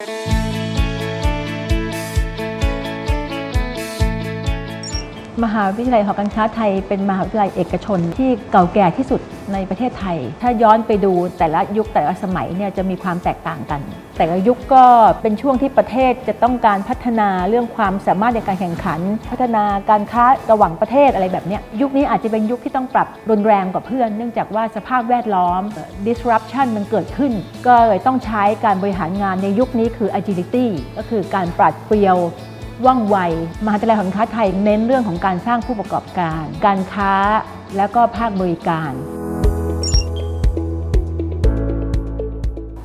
Thank you. มหาวิทยาลัยหอการค้าไทยเป็นมหาวิทยาลัยเอกชน ที่เก่าแก่ที่สุดในประเทศไทย ถ้าย้อนไปดูแต่ละยุคแต่ละสมัยเนี่ยจะมีความแตกต่างกัน แต่ละยุคก็เป็นช่วงที่ประเทศจะต้องการพัฒนาเรื่องความสามารถในการแข่งขัน พัฒนาการค้าระหว่างประเทศอะไรแบบนี้ยยุคนี้อาจจะเป็นยุคที่ต้องปรับรุนแรงกว่าเพื่อน เนื่องจากว่าสภาพแวดล้อม disruption มันเกิดขึ้น ก็เลยต้องใช้การบริหารงานในยุคนี้คือ agility ก็คือการปราดเปรียว ว่องไว มหาวิทยาลัยหอการค้าไทยเน้นเรื่องของการสร้างผู้ประกอบการ การค้าแล้วก็ภาคบริการ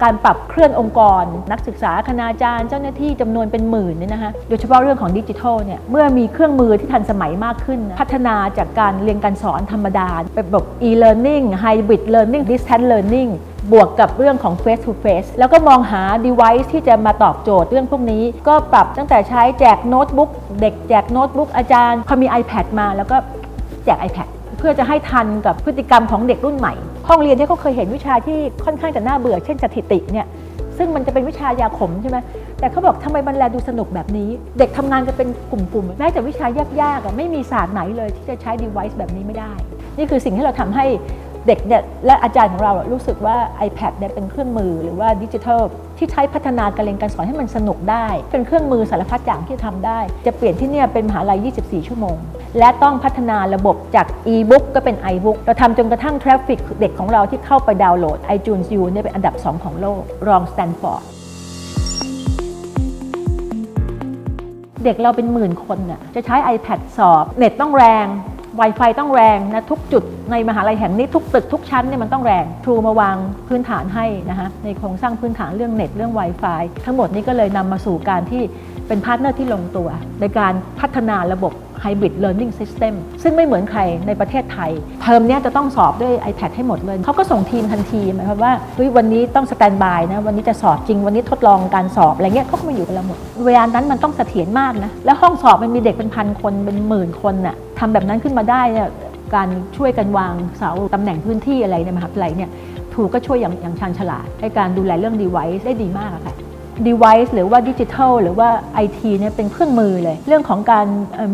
การปรับเคลื่อนองค์กร นักศึกษาคณาจารย์เจ้าหน้าที่จำนวนเป็นหมื่นเนี่ยนะคะโดยเฉพาะเรื่องของดิจิทัลเนี่ยเมื่อมีเครื่องมือที่ทันสมัยมากขึ้น พัฒนาจากการเรียนการสอนธรรมดาเป็นแบบ e-learning hybrid learning distance learning บวกกับเรื่องของ face to face แล้วก็มองหา device ที่จะมาตอบโจทย์เรื่องพวกนี้ ก็ปรับตั้งแต่ใช้แจกโน้ตบุ๊กเด็กแจกโน้ตบุ๊กอาจารย์พอมี iPad มาแล้วก็แจก iPad เพื่อจะให้ทันกับพฤติกรรมของเด็กรุ่นใหม่ ห้องเรียนที่เขาเคยเห็นวิชาที่ค่อนข้างจะน่าเบื่อ เช่นสถิติเนี่ยซึ่งมันจะเป็นวิชายาขมใช่ไหมแต่เขาบอกทำไมมันแลดูสนุกแบบนี้ เด็กทำงานกันเป็นกลุ่มๆแม้แต่วิชายากๆอะไม่มีศาสตร์ไหนเลยที่จะใช้ device แบบนี้ไม่ได้ นี่คือสิ่งที่เราทำให้ เด็กเนี่ยและอาจารย์ของเราอะรู้สึกว่า iPad เนี่ยเป็นเครื่องมือหรือว่าดิจิทัลที่ใช้พัฒนาการเรียนการสอนให้มันสนุกได้ เป็นเครื่องมือสารพัดอย่างที่ทำได้ จะเปลี่ยนที่เนี่ยเป็นมหาลัย 24 ชั่วโมง และต้องพัฒนาระบบจาก e-book ก็เป็น iBook เราทำจนกระทั่งทราฟฟิกเด็กของเราที่เข้าไปดาวน์โหลด iTunes U เนี่ยเป็นอันดับ 2 ของโลก รองสแตนฟอร์ดเด็กเราเป็นหมื่นคนน่ะจะใช้ iPad สอบ เน็ตต้องแรง Wi-Fi ต้องแรงนะทุกจุดในมหาลัยแห่งนี้ทุกตึกทุกชั้นเนี่ยมันต้องแรงครูมาวางพื้นฐานให้นะคะในโครงสร้างพื้นฐานเรื่องเน็ตเรื่อง Wi-Fi ทั้งหมดนี้ก็เลยนำมาสู่การที่เป็นพาร์ทเนอร์ที่ลงตัว ในการพัฒนาระบบ Hybrid Learning System ซึ่งไม่เหมือนใครในประเทศไทย เทอมเนี้ยจะต้องสอบด้วย iPad ให้หมดเลย เขาก็ส่งทีมทันทีหมายความว่าเฮ้ยวันนี้ต้องสแตนบายนะ วันนี้จะสอบจริง วันนี้ทดลองการสอบอะไรเงี้ยเขาก็มาอยู่กับเราหมด เวลานั้นมันต้องเสถียรมากนะ แล้วห้องสอบมันมีเด็กเป็นพันคน เป็นหมื่นคนน่ะทำแบบนั้นขึ้นมาได้เนี่ยการช่วยกันวางเสาตำแหน่งพื้นที่อะไรในมหาวิทยาลัยเนี่ยถูกก็ช่วยอย่างอย่างชาญฉลาดในการดูแลเรื่อง device ได้ดีมากอะค่ะ device หรือว่าดิจิทัลหรือว่า IT เนี่ยเป็นเครื่องมือเลย เรื่องของการ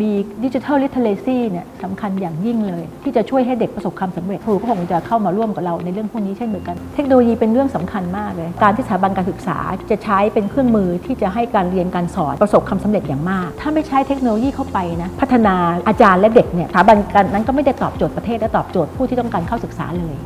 มีดิจิทัลลิเทเลซีเนี่ยสำคัญอย่างยิ่งเลย ที่จะช่วยให้เด็กประสบความสำเร็จครูก็คงจะเข้ามาร่วมกับเราในเรื่องพวกนี้เช่นเดียวกัน เทคโนโลยีเป็นเรื่องสำคัญมากเลย การที่สถาบันการศึกษาจะใช้เป็นเครื่องมือที่จะให้การเรียนการสอนประสบความสำเร็จอย่างมาก ถ้าไม่ใช้เทคโนโลยีเข้าไปนะพัฒนาอาจารย์และเด็กเนี่ยสถาบันการนั้นก็ไม่ได้ตอบโจทย์ประเทศและตอบโจทย์ผู้ที่ต้องการเข้าศึกษาเลย